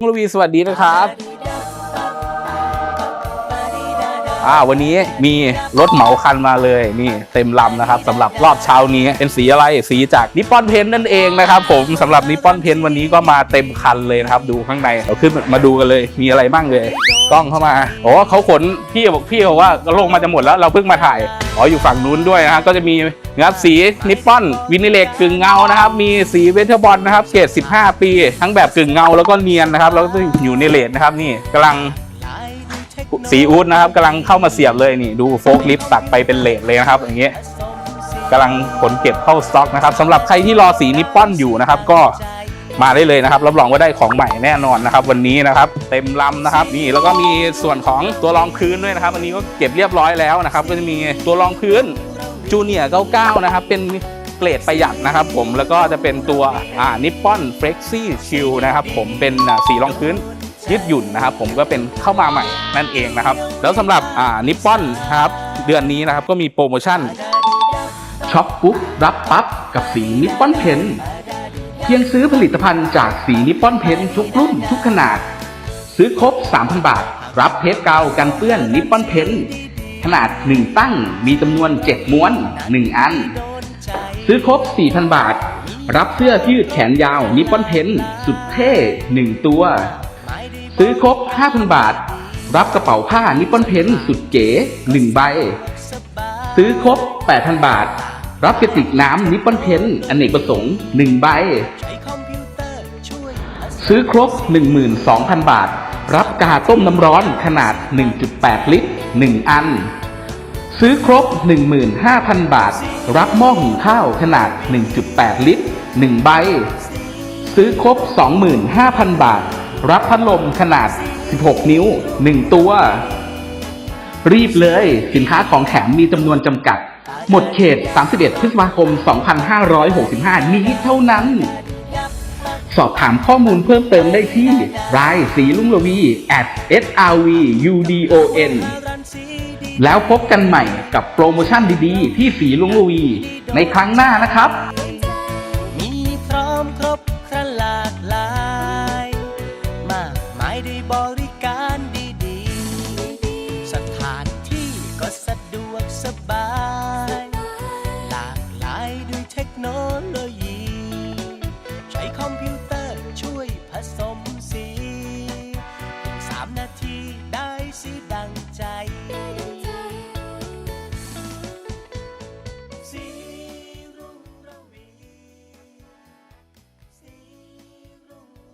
ลุงลวีสวัสดีนะครับ อ่าวันนี้มีรถเหมาคันมาเลยนี่เต็มลำนะครับสำหรับรอบเช้านี้เป็นสีอะไรสีจากนิปปอนเพนนั่นเองนะครับผมสำหรับนิปปอนเพนวันนี้ก็มาเต็มคันเลยนะครับดูข้างในเราขึ้นมาดูกันเลยมีอะไรบ้างเลยกล้องเข้ามาโอ้เขาขนพี่บอกพี่บอกว่าลงมาจะหมดแล้วเราเพิ่งมาถ่ายอ๋ออยู่ฝั่งนู้นด้วยนะครับก็จะมีนะครับสีนิปปอนวินิเลกกึ่งเงานะครับ มีสีเวเทอร์บอลนะครับเกรด15 ปี ทั้งแบบกึ่งเงาแล้วก็เนียนนะครับแล้วก็อยู่ในเลทนะครับนี่กำลัง สีอูดนะครับกำลังเข้ามาเสียบเลยนี่ดูโฟกลิฟต์ตัดไปเป็นเลทเลยนะครับ อย่างเงี้ยกำลังขนเก็บเข้าสต็อกนะครับสำหรับใครที่รอสีนิปปอนอยู่นะครับ ก็มาได้เลยนะครับรับรองว่าได้ของใหม่แน่นอนนะครับ วันนี้นะครับ เต็มลำนะครับนี่แล้วก็มีส่วนของตัวรองพื้นด้วยนะครับอันนี้ก็เก็บเรียบร้อยแล้วนะครับ ก็จะมีตัวรองพื้นจูเนียร์99นะครับเป็นเกรดประหยัดนะครับผมแล้วก็จะเป็นตัวอ่านิปปอนเฟล็กซี่ชิลนะครับผมเป็นสีรองพื้น ยืดหยุ่นนะครับ ผมก็เป็นเข้ามาใหม่นั่นเองนะครับ แล้วสำหรับอ่านิปปอนครับเดือนนี้นะครับก็มีโปรโมชั่นช็อปปุ๊บรับปั๊บกับสีนิปปอนเพนเพียงซื้อผลิตภัณฑ์จากสีนิปปอนเพนทุกรุ่นทุกขนาด ซื้อครบ 3,000 บาท รับเทปกาวกันเปื้อนนิปปอนเพนขนาด 1 ตั้งมีจำนวน 7 ม้วน 1 อัน ซื้อครบ 4,000 บาท รับเสื้อยืดแขนยาวนิปปอนเพนสุดเท่ 1 ตัว ซื้อครบ 5,000 บาท รับกระเป๋าผ้านิปปอนเพนสุดเก๋1ใบ ซื้อครบ 8,000 บาท รับกระติกน้ำนิปปอนเพนอเนกประสงค์1ใบ ซื้อครบ 12,000 บาท รับกาต้มน้ำร้อนขนาด 1.8 ลิตร 1 อัน ซื้อครบ 15,000 บาท รับหม้อหุงข้าวขนาด 1.8 ลิตร 1 ใบ ซื้อครบ 25,000 บาท รับพัดลมขนาด 16 นิ้ว 1 ตัว รีบเลย สินค้าของแถมมีจำนวนจำกัด หมดเขต 31 พฤษภาคม 2565 นี้เท่านั้น สอบถามข้อมูลเพิ่มเติมได้ที่รายสีลุงลวี at srvudon แล้วพบกันใหม่กับโปรโมชั่นดีๆ ที่สีลุงลวี ในครั้งหน้านะครับ ริการดีๆ สถานที่ก็สะดวกสบาย